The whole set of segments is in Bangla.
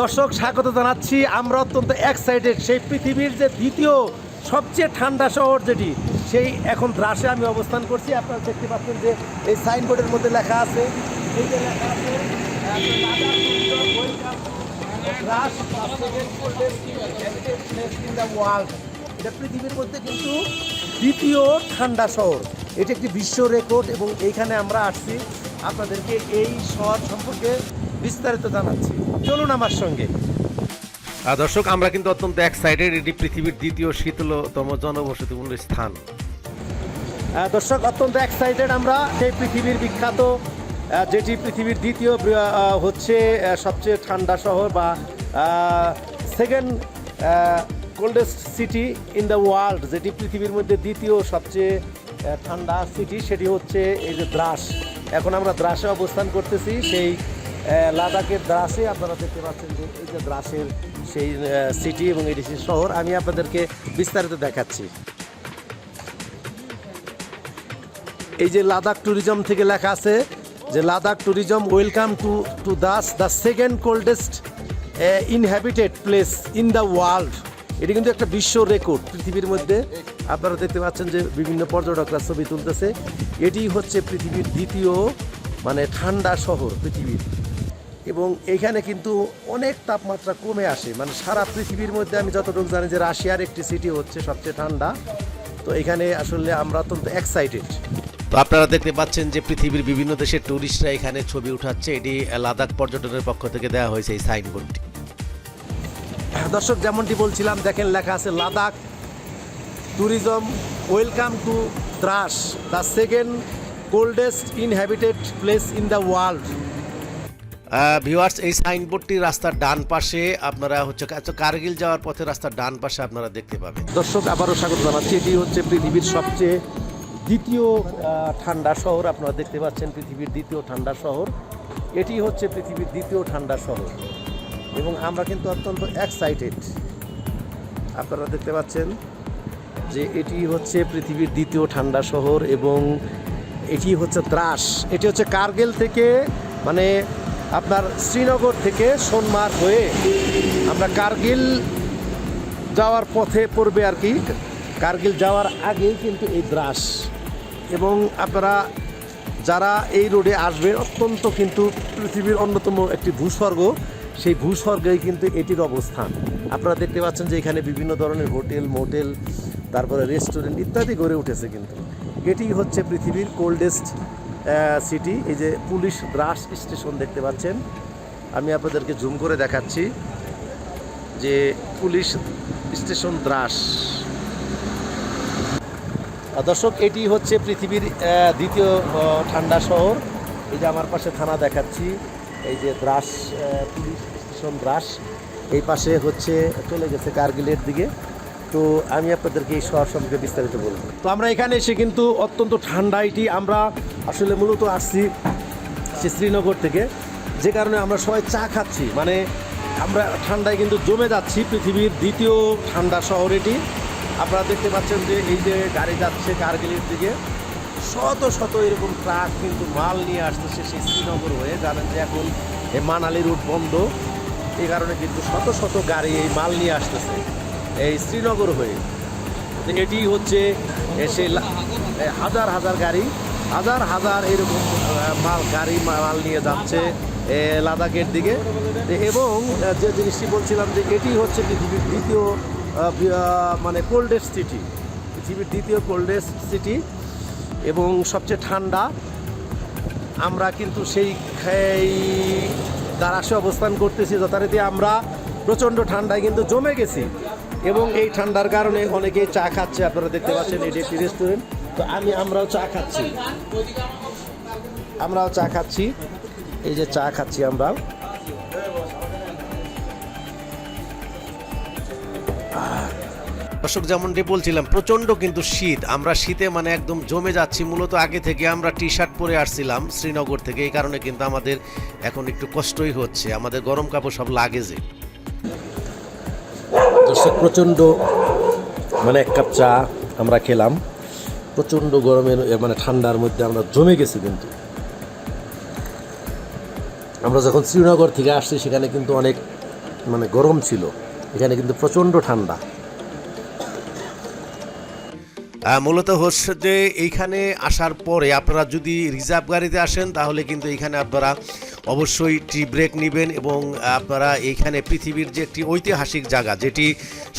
দর্শক, স্বাগত জানাচ্ছি। আমরা অত্যন্ত এক্সাইটেড সেই পৃথিবীর যে দ্বিতীয় সবচেয়ে ঠান্ডা শহর যেটি, সেই এখন দ্রাসে আমি অবস্থান করছি। আপনারা দেখতে পাচ্ছেন যে এই সাইনবোর্ডের মধ্যে লেখা আছে, এই যে লেখা আছে পৃথিবীর মধ্যে কিন্তু দ্বিতীয় ঠান্ডা শহর। এটি একটি বিশ্ব রেকর্ড এবং এইখানে আমরা আসছি। আপনাদেরকে এই শহর সম্পর্কে বিস্তারিত জানাচ্ছি। চলুন আমার সঙ্গে। দর্শক আমরা কিন্তু অত্যন্ত এক্সাইটেড এটি পৃথিবীর দ্বিতীয় শীতলতম জনবসতিপূর্ণ স্থান। দর্শক অত্যন্ত এক্সাইটেড আমরা সেই পৃথিবীর বিখ্যাত যেটি পৃথিবীর দ্বিতীয় হচ্ছে সবচেয়ে ঠান্ডা শহর বা second coldest city in the world যেটি পৃথিবীর মধ্যে দ্বিতীয় সবচেয়ে ঠান্ডা সিটি সেটি হচ্ছে এই যে দ্রাস। এখন আমরা দ্রাসে অবস্থান করতেছি, সেই লাদাখের দ্রাসে। আপনারা দেখতে পাচ্ছেন যে এই যে দ্রাসের সেই সিটি এবং এটি শহর, আমি আপনাদেরকে বিস্তারিত দেখাচ্ছি। এই যে লাদাখ ট্যুরিজম থেকে লেখা আছে যে Ladakh tourism welcome to to Dras the second coldest inhabited place in the world এটি কিন্তু একটা বিশ্ব রেকর্ড পৃথিবীর মধ্যে। আপনারা দেখতে পাচ্ছেন যে বিভিন্ন পর্যটকরা ছবি তুলতেছে। এটি হচ্ছে পৃথিবীর দ্বিতীয় মানে ঠান্ডা শহর পৃথিবীর। এবং এইখানে কিন্তু অনেক তাপমাত্রা কমে আসে। মানে সারা পৃথিবীর মধ্যে আমি যতটুকু জানি যে রাশিয়ার একটি সিটি হচ্ছে সবচেয়ে ঠান্ডা। তো এখানে আসলে আমরা অত্যন্ত এক্সাইটেড তো আপনারা দেখতে পাচ্ছেন যে পৃথিবীর বিভিন্ন দেশের ট্যুরিস্টরা এখানে ছবি উঠাচ্ছে। এটি লাদাখ পর্যটনের পক্ষ থেকে দেওয়া হয়েছে এই সাইনবোর্ডটি দর্শক যেমনটি বলছিলাম দেখেন লেখা আছে Ladakh tourism welcome to Dras the second coldest inhabited place in the world viewers এই সাইনবোর্ডটি রাস্তার ডান পাশে আপনারা হচ্ছে আচ্ছা, কার্গিল যাওয়ার পথে রাস্তার ডান পাশে আপনারা দেখতে পাবেন। দর্শক আবারও স্বাগত জানাচ্ছি। এটি হচ্ছে পৃথিবীর সবচেয়ে দ্বিতীয় ঠান্ডা শহর। আপনারা দেখতে পাচ্ছেন পৃথিবীর দ্বিতীয় ঠান্ডা শহর। এটি হচ্ছে পৃথিবীর দ্বিতীয় ঠান্ডা শহর। এবং আমরা কিন্তু অত্যন্ত এক্সাইটেড আপনারা দেখতে পাচ্ছেন যে এটি হচ্ছে পৃথিবীর দ্বিতীয় ঠান্ডা শহর এবং এটি হচ্ছে দ্রাস এটি হচ্ছে কার্গিল থেকে মানে আপনার শ্রীনগর থেকে সোনমার্গ হয়ে আমরা কার্গিল যাওয়ার পথে পড়বে আর কি। কার্গিল যাওয়ার আগেই কিন্তু এই দ্রাস এবং আপনারা যারা এই রোডে আসবে অত্যন্ত কিন্তু পৃথিবীর অন্যতম একটি ভূস্বর্গ। সেই ভূস্বর্গেই কিন্তু এটির অবস্থান। আপনারা দেখতে পাচ্ছেন যে এখানে বিভিন্ন ধরনের হোটেল, মোটেল তারপরে রেস্টুরেন্ট ইত্যাদি গড়ে উঠেছে কিন্তু। এটি হচ্ছে পৃথিবীর কোল্ডেস্ট সিটি এই যে পুলিশ দ্রাস স্টেশন দেখতে পাচ্ছেন। আমি আপনাদেরকে জুম করে দেখাচ্ছি যে পুলিশ স্টেশন দ্রাস দর্শক, এটি হচ্ছে পৃথিবীর দ্বিতীয় ঠান্ডা শহর। এই যে আমার পাশে থানা দেখাচ্ছি। এই যে দ্রাস পুলিশ স্টেশন দ্রাস এই পাশে হচ্ছে, চলে গেছে কার্গিলের দিকে। তো আমি আপনাদেরকে এই শহর সম্পর্কে বিস্তারিত বলব। তো আমরা এখানে এসে কিন্তু অত্যন্ত ঠান্ডা এটি, আমরা আসলে মূলত আসছি সে শ্রীনগর থেকে। যে কারণে আমরা সবাই চা খাচ্ছি মানে আমরা ঠান্ডায় কিন্তু জমে যাচ্ছি পৃথিবীর দ্বিতীয় ঠান্ডা শহর এটি। আপনারা দেখতে পাচ্ছেন যে এই যে গাড়ি যাচ্ছে কার্গিলের দিকে, শত শত এরকম ট্রাক কিন্তু মাল নিয়ে আসতেছে সেই শ্রীনগর হয়ে। জানেন যে এখন মানালি রুট বন্ধ এই কারণে কিন্তু শত শত গাড়ি এই মাল নিয়ে আসতেছে। এই শ্রীনগর হয়ে। এটি হচ্ছে এ, সেই লা- এ, হাজার হাজার গাড়ি হাজার হাজার এরকম মাল গাড়ি মাল নিয়ে যাচ্ছে লাদাখের দিকে। এবং যে জিনিসটি বলছিলাম যে এটি হচ্ছে পৃথিবীর দ্বিতীয় মানে কোল্ডেস্ট সিটি পৃথিবীর দ্বিতীয় কোল্ডেস্ট সিটি এবং সবচেয়ে ঠান্ডা। আমরা কিন্তু সেই দারাসে অবস্থান করতেছি যথারীতি আমরা প্রচণ্ড ঠান্ডায় কিন্তু জমে গেছি। এবং এই ঠান্ডার কারণে অনেকেই চা খাচ্ছে, আপনারা দেখতে পাচ্ছেন এটি একটি রেস্টুরেন্ট তো আমি, আমরাও চা খাচ্ছি। আমরাও চা খাচ্ছি। এই যে চা খাচ্ছি আমরা। দর্শক যেমনটি বলছিলাম, প্রচণ্ড কিন্তু শীত। আমরা শীতে মানে একদম জমে যাচ্ছি। মূলত আগে থেকে আমরা টি শার্ট পরে আসছিলাম শ্রীনগর থেকে। এই কারণে কিন্তু আমাদের এখন একটু কষ্টই হচ্ছে। আমাদের গরম কাপড় সব লাগেজে। দর্শক, প্রচণ্ড মানে এক কাপ চা আমরা খেলাম। প্রচণ্ড গরমের মানে ঠান্ডার মধ্যে আমরা জমে গেছি কিন্তু। আমরা যখন শ্রীনগর থেকে আসছি, সেখানে কিন্তু অনেক মানে গরম ছিল। এখানে কিন্তু প্রচণ্ড ঠান্ডা। মূলত হচ্ছে যে, এইখানে আসার পরে আপনারা যদি রিজার্ভ গাড়িতে আসেন, তাহলে কিন্তু এখানে আপনারা অবশ্যই টি ব্রেক নেবেন এবং আপনারা এইখানে পৃথিবীর যে একটি ঐতিহাসিক জায়গা, যেটি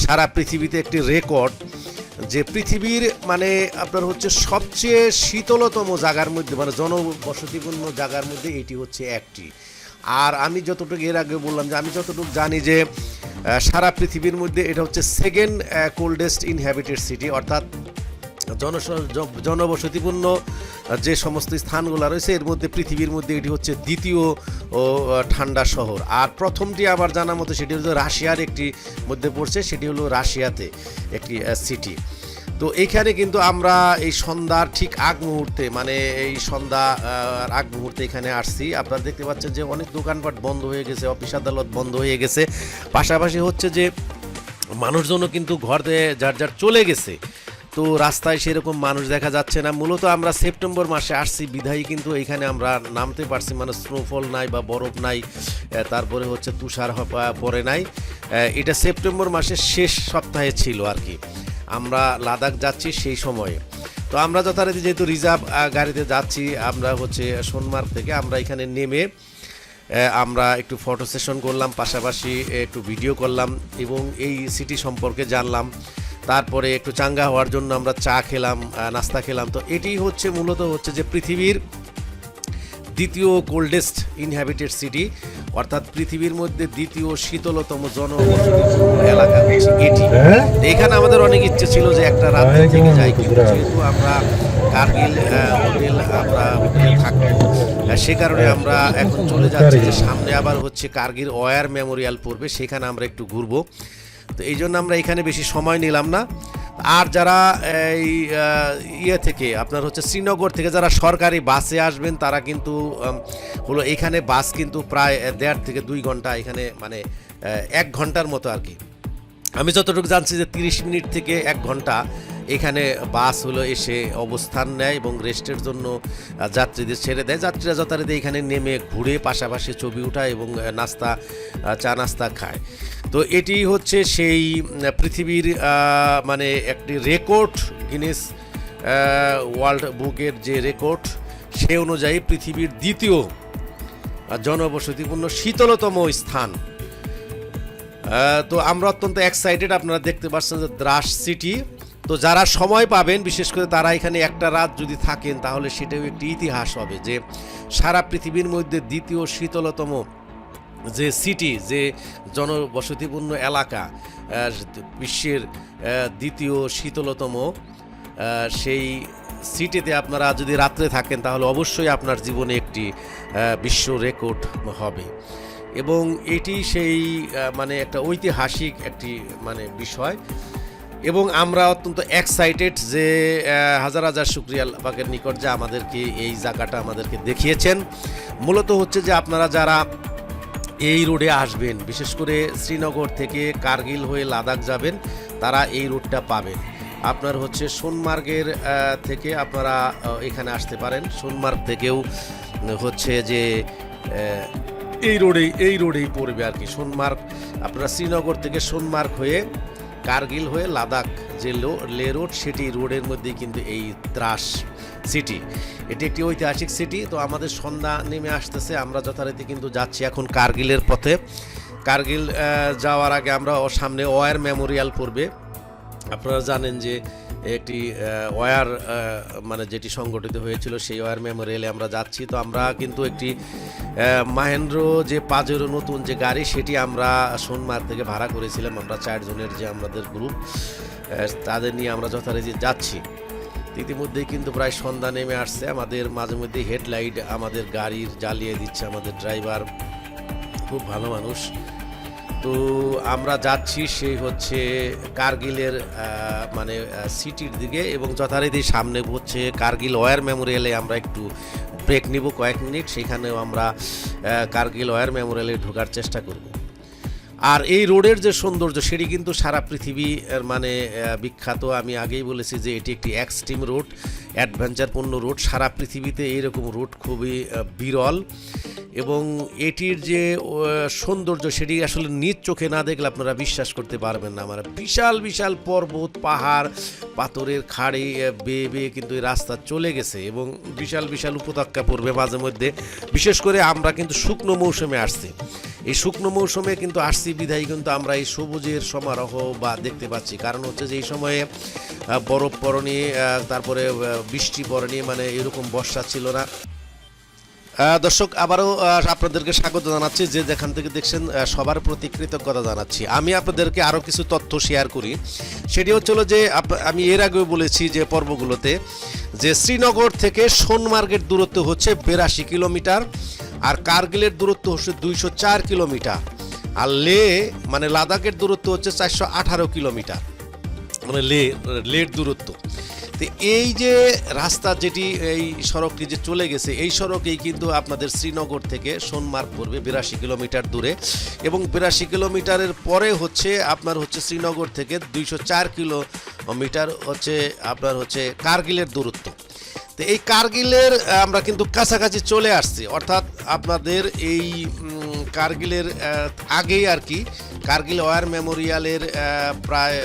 সারা পৃথিবীতে একটি রেকর্ড, যে পৃথিবীর মানে আপনার হচ্ছে সবচেয়ে শীতলতম জায়গার মধ্যে মানে জনবসতিপূর্ণ জায়গার মধ্যে এটি হচ্ছে একটি। আর আমি যতটুকু এর আগে বললাম যে, আমি যতটুকু জানি যে সারা পৃথিবীর মধ্যে এটা হচ্ছে সেকেন্ড কোল্ডেস্ট ইনহ্যাবিটেড সিটি অর্থাৎ জনবসতিপূর্ণ যে সমস্ত স্থানগুলো রয়েছে, এর মধ্যে, পৃথিবীর মধ্যে এটি হচ্ছে দ্বিতীয় ঠান্ডা শহর। আর প্রথমটি আবার জানা মতো সেটি হচ্ছে রাশিয়ার একটি মধ্যে পড়ছে, সেটি হলো রাশিয়াতে একটি সিটি তো এখানে কিন্তু আমরা এই সন্ধ্যার ঠিক আগ মুহূর্তে মানে এই সন্ধ্যা আগ মুহূর্তে এখানে আসছি। আপনারা দেখতে পাচ্ছেন যে অনেক দোকানপাট বন্ধ হয়ে গেছে, অফিস আদালত বন্ধ হয়ে গেছে। পাশাপাশি হচ্ছে যে, মানুষজনও কিন্তু ঘর থেকে যার যার চলে গেছে। তো রাস্তায় সেরকম মানুষ দেখা যাচ্ছে না। মূলত আমরা সেপ্টেম্বর মাসে আসছি, বিধায়ী কিন্তু এখানে আমরা নামতে পারছি মানে স্নোফল নাই বা বরফ নাই তারপরে হচ্ছে তুষার পরে নাই। এটা সেপ্টেম্বর মাসের শেষ সপ্তাহে ছিল আর কি। আমরা লাদাখ যাচ্ছি সেই সময়ে। তো আমরা যথারীতি যেহেতু রিজার্ভ গাড়িতে যাচ্ছি, আমরা হচ্ছে সোনমার্গ থেকে আমরা এখানে নেমে আমরা একটু ফটো সেশন করলাম, পাশাপাশি একটু ভিডিও করলাম এবং এই সিটি সম্পর্কে জানলাম। তারপরে একটু চাঙ্গা হওয়ার জন্য আমরা চা খেলাম নাস্তা খেলাম। তো এটি হচ্ছে মূলত হচ্ছে যে পৃথিবীর দ্বিতীয় কোল্ডেস্ট ইনহ্যাবিটেড সিটি অর্থাৎ পৃথিবীর মধ্যে দ্বিতীয় শীতলতম জনবসতিপূর্ণ এলাকা হচ্ছে এটি। এখানে আমাদের অনেক ইচ্ছে ছিল যে একটা রাত থেকে যাই কিন্তু যেহেতু আমরা কার্গিল হোটেল আমরা হোটেল থাকব সে কারণে আমরা এখন চলে যাচ্ছি যে সামনে আবার হচ্ছে কার্গিল ওয়ার মেমোরিয়াল পড়বে সেখানে আমরা একটু ঘুরবো। তো এই জন্য আমরা এখানে বেশি সময় নিলাম না। আর যারা এই ইয়ে থেকে, আপনার হচ্ছে শ্রীনগর থেকে যারা সরকারি বাসে আসবেন, তারা কিন্তু হলো এখানে বাস কিন্তু প্রায় দেড় থেকে দুই ঘণ্টা এখানে মানে এক ঘণ্টার মতো আর কি। আমি যতটুকু জানছি যে তিরিশ মিনিট থেকে এক ঘণ্টা এখানে বাস হলো এসে অবস্থান নেয় এবং রেস্টের জন্য যাত্রীদের ছেড়ে দেয়। যাত্রীরা যথারীতি এখানে নেমে ঘুরে পাশাপাশি ছবি উঠায় এবং নাস্তা চা নাস্তা খায়। তো এটি হচ্ছে সেই পৃথিবীর মানে একটি রেকর্ড গিনেস ওয়ার্ল্ড বুকের যে রেকর্ড, সে অনুযায়ী পৃথিবীর দ্বিতীয় জনবসতিপূর্ণ শীতলতম স্থান। তো আমরা অত্যন্ত এক্সাইটেড আপনারা দেখতে পাচ্ছেন যে দ্রাস সিটি। তো যারা সময় পাবেন, বিশেষ করে তারা এখানে একটা রাত যদি থাকেন, তাহলে সেটাও একটি ইতিহাস হবে যে সারা পৃথিবীর মধ্যে দ্বিতীয় শীতলতম যে সিটি যে জনবসতিপূর্ণ এলাকা বিশ্বের দ্বিতীয় শীতলতম সেই সিটিতে আপনারা যদি রাত্রে থাকেন, তাহলে অবশ্যই আপনার জীবনে একটি বিশ্ব রেকর্ড হবে। এবং এটি সেই মানে একটা ঐতিহাসিক একটি মানে বিষয়। এবং আমরা অত্যন্ত এক্সাইটেড যে হাজার হাজার শুক্রিয়া পাকের নিকট যে আমাদেরকে এই জায়গাটা আমাদেরকে দেখিয়েছেন। মূলত হচ্ছে যে আপনারা যারা এই রোডে আসবেন। বিশেষ করে শ্রীনগর থেকে কার্গিল হয়ে লাদাখ যাবেন, তারা এই রুটটা পাবেন আপনার হচ্ছে সোনমার্গের থেকে আপনারা এখানে আসতে পারেন। সোনমার্গ থেকেও হচ্ছে যে এই রোডেই এই রোডেই পড়বে আর কি সোনমার্গ। আপনারা শ্রীনগর থেকে সোনমার্গ হয়ে কার্গিল হয়ে লাদাখ যে লো- লে রোড, সেটি রোডের মধ্যেই কিন্তু এই ত্রাস সিটি এটি একটি ঐতিহাসিক সিটি তো আমাদের সন্ধ্যা নেমে আসতেছে। আমরা যথারীতি কিন্তু যাচ্ছি এখন কার্গিলের পথে। কার্গিল যাওয়ার আগে আমরা সামনে ওয়ার মেমোরিয়াল পড়বে। আপনারা জানেন যে একটি ওয়ার মানে যেটি সংগঠিত হয়েছিল সেই ওয়ার মেমোরিয়ালে আমরা যাচ্ছি। তো আমরা কিন্তু একটি মাহেন্দ্র যে পাজেরো নতুন যে গাড়ি, সেটি আমরা সোনমার্গ থেকে ভাড়া করেছিলাম। আমরা চারজনের যে আমাদের গ্রুপ তাদের নিয়ে আমরা যথারীতি যাচ্ছি। ইতিমধ্যেই কিন্তু প্রায় সন্ধ্যা নেমে আসছে। আমাদের মাঝে মধ্যে হেডলাইট আমাদের গাড়ির জ্বালিয়ে দিচ্ছে আমাদের ড্রাইভার। খুব ভালো মানুষ। তো আমরা যাচ্ছি সেই হচ্ছে কার্গিলের মানে সিটির দিকে এবং যথারীতি সামনে হচ্ছে কার্গিল ওয়ার মেমোরিয়ালে আমরা একটু ব্রেক নিব কয়েক মিনিট। সেখানেও আমরা কার্গিল ওয়ার মেমোরিয়ালে ঢোকার চেষ্টা করব। আর এই রোডের যে সৌন্দর্য, সেটি কিন্তু সারা পৃথিবী মানে বিখ্যাত। আমি আগেই বলেছি যে এটি একটি এক্সট্রিম রোড অ্যাডভেঞ্চারপূর্ণ রোড সারা পৃথিবীতে এইরকম রোড খুবই বিরল। এবং এটির যে সৌন্দর্য, সেটি আসলে নিজ চোখে না দেখলে আপনারা বিশ্বাস করতে পারবেন না আমার। বিশাল বিশাল পর্বত, পাহাড়, পাথরের খাড়ি বেয়ে বেয়ে কিন্তু এই রাস্তা চলে গেছে এবং বিশাল বিশাল উপত্যকা পড়বে মাঝে মধ্যে। বিশেষ করে আমরা কিন্তু শুকনো মৌসুমে আসছি। এই শুকনো মৌসুমে কিন্তু আসছি বিধায়, কিন্তু আমরা এই সবুজের সমারোহ বা দেখতে পাচ্ছি। কারণ হচ্ছে যে এই সময়ে বরফ পরনি তারপরে বৃষ্টি পরনি মানে এরকম বর্ষা ছিল না। দর্শক, আবারও আপনাদেরকে স্বাগত জানাচ্ছি। যে যেখান থেকে দেখছেন সবার প্রতি কৃতজ্ঞতা জানাচ্ছি। আমি আপনাদেরকে আরও কিছু তথ্য শেয়ার করি। সেটি হচ্ছিল যে আমি এর আগেও বলেছি যে পর্বগুলোতে, যে শ্রীনগর থেকে সোনমার্গের দূরত্ব হচ্ছে বিরাশি কিলোমিটার। আর কার্গিলের দূরত্ব হচ্ছে দুইশো চার কিলোমিটার। আর লে মানে লাদাখের দূরত্ব হচ্ছে চারশো আঠারো কিলোমিটার। মানে লে, লের দূরত্ব। তো এই যে রাস্তা যেটি, এই সড়কটি যে চলে গেছে, এই সড়কেই কিন্তু আপনাদের শ্রীনগর থেকে সোনমার্গ পড়বে বিরাশি কিলোমিটার দূরে। এবং বিরাশি কিলোমিটারের পরে হচ্ছে আপনার হচ্ছে শ্রীনগর থেকে দুইশো চার কিলোমিটার হচ্ছে আপনার হচ্ছে কার্গিলের দূরত্ব। তো এই কার্গিলের আমরা কিন্তু কাছাকাছি চলে আসছি। অর্থাৎ আপনাদের এই কার্গিলের আগেই আর কি, কার্গিল ওয়ার মেমোরিয়ালের প্রায়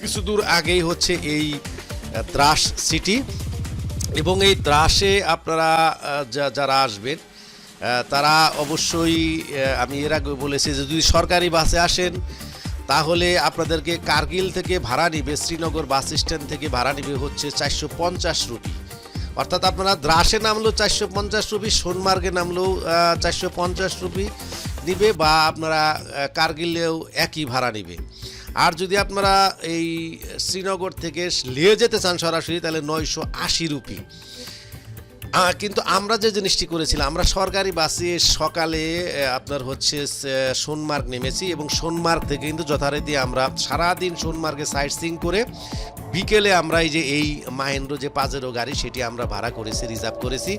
কিছু দূর আগেই হচ্ছে এই দ্রাস সিটি। এবং এই দ্রাসে আপনারা যা- যারা আসবেন তারা অবশ্যই আমি এর আগে বলেছি যে যদি সরকারি বাসে আসেন তাহলে আপনাদেরকে কার্গিল থেকে ভাড়া নিবে, শ্রীনগর বাস স্ট্যান্ড থেকে ভাড়া নিবে হচ্ছে চারশো পঞ্চাশ রুপি। অর্থাৎ আপনারা দ্রাসে নামলেও চারশো পঞ্চাশ রুপি, সোনমার্গে নামলেও চারশো পঞ্চাশ রুপি নিবে বা আপনারা কার্গিলেও একই ভাড়া নিবে। আর যদি আপনারা এই শ্রীনগর থেকে লিয়ে যেতে চান সরাসরি, তাহলে নয়শো আশি রুপি। কিন্তু আমরা যে জিনিসটি করেছিলাম, আমরা সরকারি বাসে সকালে আপনার হচ্ছে সোনমার্গ নেমেছি এবং সোনমার্গ থেকে কিন্তু যথারীতি আমরা সারাদিন সোনমার্গে সাইট সিং করে বিকেলে আমরা এই যে, এই মাহেন্দ্র যে পাজেরো গাড়ি, সেটি আমরা ভাড়া করেছি, রিজার্ভ করেছি।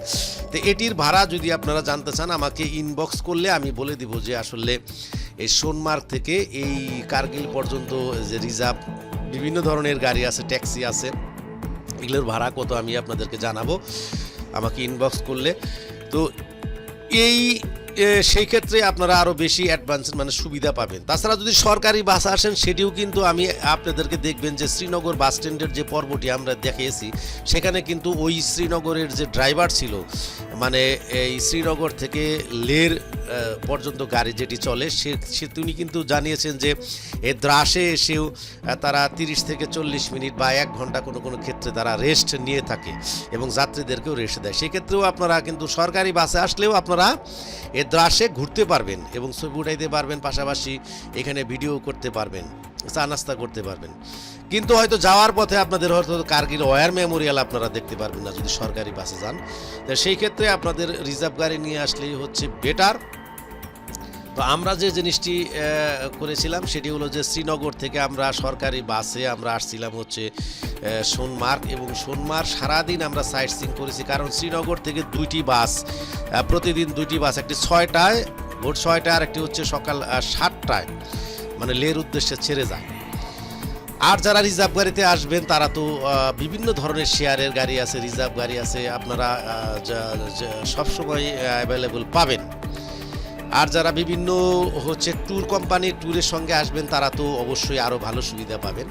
তো এটির ভাড়া যদি আপনারা জানতে চান, আমাকে ইনবক্স করলে আমি বলে দিব যে আসলে এই সোনমার্গ থেকে এই কার্গিল পর্যন্ত যে রিজার্ভ, বিভিন্ন ধরনের গাড়ি আছে, ট্যাক্সি আছে, এগুলোর ভাড়া কত আমি আপনাদেরকে জানাব। আমাকে ইনবক্স করলে। তো এই সেই ক্ষেত্রে আপনারা আরও বেশি অ্যাডভান্স মানে সুবিধা পাবেন। তাছাড়া যদি সরকারি বাস আসেন, সেটিও কিন্তু আমি আপনাদেরকে দেখবেন যে শ্রীনগর বাস স্ট্যান্ডের যে পর্বটি আমরা দেখিয়েছি, সেখানে কিন্তু ওই শ্রীনগরের যে ড্রাইভার ছিল মানে এই শ্রীনগর থেকে লের পর্যন্ত গাড়ি যেটি চলে, সে সে, তিনি কিন্তু জানিয়েছেন যে এ দ্রাসে এসেও তারা তিরিশ থেকে চল্লিশ মিনিট বা এক ঘণ্টা কোনো কোনো ক্ষেত্রে তারা রেস্ট নিয়ে থাকে এবং যাত্রীদেরকেও রেস্ট দেয়। সেক্ষেত্রেও আপনারা কিন্তু সরকারি বাসে আসলেও আপনারা এ দ্রাসে ঘুরতে পারবেন এবং ছবি উঠাইতে পারবেন, পাশাপাশি এখানে ভিডিও করতে পারবেন, চা নাস্তা করতে পারবেন। কিন্তু হয়তো যাওয়ার পথে আপনাদের হয়তো কার্গিল ওয়ার মেমোরিয়াল আপনারা দেখতে পারবেন না যদি সরকারি বাসে যান। সেই ক্ষেত্রে আপনাদের রিজার্ভ গাড়ি নিয়ে আসলেই হচ্ছে বেটার। তো আমরা যে জিনিসটি করেছিলাম সেটি হলো যে শ্রীনগর থেকে আমরা সরকারি বাসে আমরা আসছিলাম হচ্ছে সোনমার্গ এবং সোনমার্গ সারাদিন আমরা সাইট সিং করেছি। কারণ শ্রীনগর থেকে দুইটি বাস প্রতিদিন দুইটি বাস, একটি ছয়টায়, ভোর ছয়টায় আর একটি হচ্ছে সকাল সাতটায় মানে লের উদ্দেশ্যে ছেড়ে যায়। আর যারা রিজার্ভ গাড়িতে আসবেন, তারা তো বিভিন্ন ধরনের শেয়ারের গাড়ি আছে, রিজার্ভ গাড়ি আছে, আপনারা সবসময় অ্যাভেলেবল পাবেন। আর যারা বিভিন্ন, হচ্ছে ট্যুর কোম্পানির ট্যুরের সঙ্গে আসবেন, তারা তো অবশ্যই আরও ভালো সুবিধা পাবেন।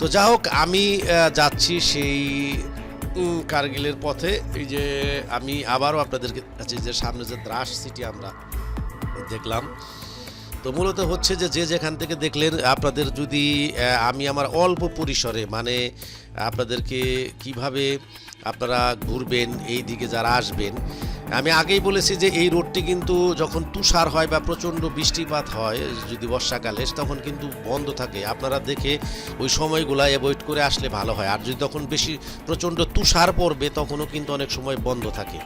তো যা হোক, আমি যাচ্ছি সেই কার্গিলের পথে। এই যে আমি আবারও আপনাদের কাছে যে সামনে যে দ্রাস সিটি আমরা দেখলাম। তো মূলত হচ্ছে যে যে যেখান থেকে দেখলেন, আপনাদের যদি আমি আমার অল্প পরিসরে মানে আপনাদেরকে কীভাবে আপনারা ঘুরবেন, এই দিকে যারা আসবেন, আমি আগেই বলেছি যে এই রোডটি কিন্তু যখন তুষার হয় বা প্রচণ্ড বৃষ্টিপাত হয়, যদি বর্ষাকালে, তখন কিন্তু বন্ধ থাকে। আপনারা দেখে ওই সময়গুলো অ্যাভয়েড করে আসলে ভালো হয়। আর যদি তখন বেশি প্রচণ্ড তুষার পড়বে, তখনও কিন্তু অনেক সময় বন্ধ থাকে।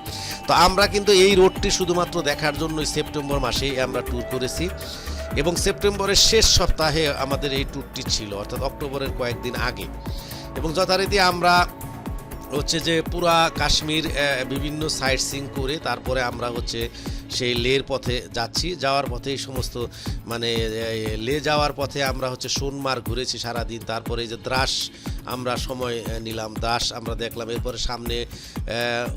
তো আমরা কিন্তু এই রোডটি শুধুমাত্র দেখার জন্যই সেপ্টেম্বর মাসেই আমরা ট্যুর করেছি। এবং সেপ্টেম্বরের শেষ সপ্তাহে আমাদের এই ট্যুরটি ছিল, অর্থাৎ অক্টোবরের কয়েকদিন আগে। এবং যথারীতি আমরা হচ্ছে যে পুরা কাশ্মীর বিভিন্ন সাইট সিং করে তারপরে আমরা হচ্ছে সেই লের পথে যাচ্ছি। যাওয়ার পথে এই সমস্ত মানে লে যাওয়ার পথে আমরা হচ্ছে সোনমার ঘুরেছি সারাদিন। তারপরে এই যে দ্রাস আমরা সময় নিলাম। দাস আমরা দেখলাম। এরপরে সামনে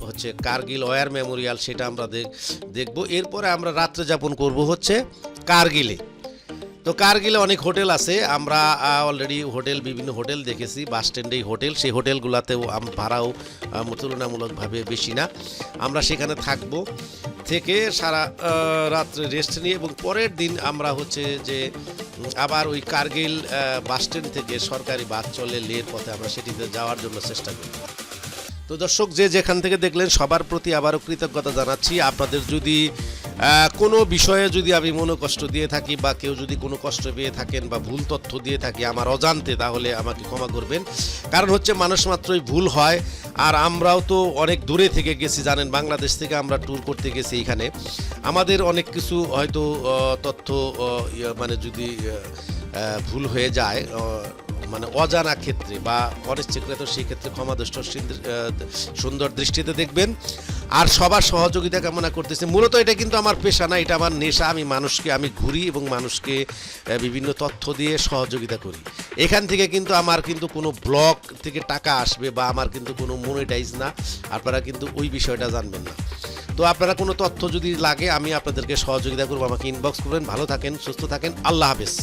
হচ্ছে কার্গিল ওয়ার মেমোরিয়াল, সেটা আমরা দেখ, দেখব। এরপরে আমরা রাত্রে যাপন করব হচ্ছে কার্গিলে। তো কার্গিলে অনেক হোটেল আছে, আমরা অলরেডি হোটেল, বিভিন্ন হোটেল দেখেছি বাস স্ট্যান্ডেই হোটেল, সেই হোটেলগুলোতেও ভাড়াও তুলনামূলকভাবে বেশি না। আমরা সেখানে থাকব, থেকে সারা রাত্রে রেস্ট নিয়ে এবং পরের দিন আমরা হচ্ছে যে আবার ওই কার্গিল বাস স্ট্যান্ড থেকে সরকারি বাস চলে, লের পথে আমরা সেটিতে যাওয়ার জন্য চেষ্টা করি তো দর্শক, যে যেখান থেকে দেখলেন, সবার প্রতি আবারও কৃতজ্ঞতা জানাচ্ছি। আপনাদের যদি কোনো বিষয়ে যদি আমি মনোকষ্ট দিয়ে থাকি বা কেউ যদি কোনো কষ্ট পেয়ে থাকেন বা ভুল তথ্য দিয়ে থাকি আমার অজান্তে, তাহলে আমাকে ক্ষমা করবেন। কারণ হচ্ছে মানুষ মাত্রই ভুল হয়। আর আমরাও তো অনেক দূরে থেকে গেছি, জানেন, বাংলাদেশ থেকে আমরা ট্যুর করতে গেছি এখানে। আমাদের অনেক কিছু হয়তো তথ্য মানে যদি ভুল হয়ে যায় মানে অজানা ক্ষেত্রে বা অনিশ্চিত সেই ক্ষেত্রে ক্ষমাদৃষ্ট সিন- সুন্দর দৃষ্টিতে দেখবেন। আর সবার সহযোগিতা কামনা করতেছে। মূলত এটা কিন্তু আমার পেশা না, এটা আমার নেশা। আমি মানুষকে, আমি ঘুরি এবং মানুষকে বিভিন্ন তথ্য দিয়ে সহযোগিতা করি। এখান থেকে কিন্তু আমার কিন্তু কোনো ব্লগ থেকে টাকা আসবে বা আমার কিন্তু কোনো মনিটাইজ না। আপনারা কিন্তু ওই বিষয়টা জানবেন না। তো আপনারা কোনো তথ্য যদি লাগে, আমি আপনাদেরকে সহযোগিতা করব। আমাকে ইনবক্স করবেন। ভালো থাকেন, সুস্থ থাকেন। আল্লাহ হাফেজ।